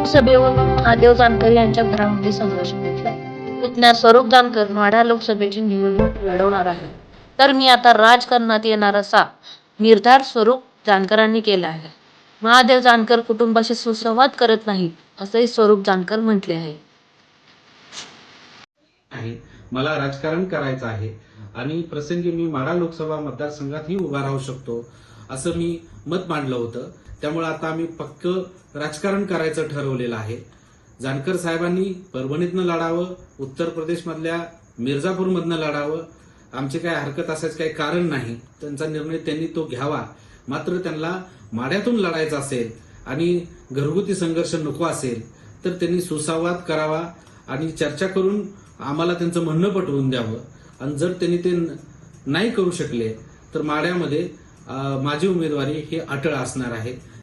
लोकसभेवर महादेव जानकर यांच्या घरामध्ये संघर्ष घेतला पुतण्या स्वरूप जानकर माढा लोकसभेची निवडणूक लढवणार आहे. तर मी आता राजकारणात येणार असा निर्धार स्वरूप जानकरांनी केला आहे. महादेव जानकर कुटुंबाशी सुसंवाद करत नाही असंही स्वरूप जानकर म्हटले आहे. आहे. मला राजकारण करायचं आहे. आणि प्रसंगी मी माढा लोकसभा मतदारसंघातही उभा राहू शकतो. असं मी मत मांडलं होतं. त्यामुळे आता आम्ही पक्क राजकारण करायचं ठरवलेलं आहे. जानकर साहेबांनी परभणीतनं लढावं उत्तर प्रदेशमधल्या मिर्झापूरमधनं लढावं आमची काय हरकत असायचं काही कारण नाही त्यांचा निर्णय त्यांनी तो घ्यावा. मात्र त्यांना माड्यातून लढायचं असेल आणि घरगुती संघर्ष नको असेल तर त्यांनी सुसंवाद करावा आणि चर्चा करून आम्हाला त्यांचं म्हणणं पटवून द्यावं. आणि जर त्यांनी ते नाही करू शकले तर माड्यामध्ये माझी उमेदवारी ही अटळ असणार आहे.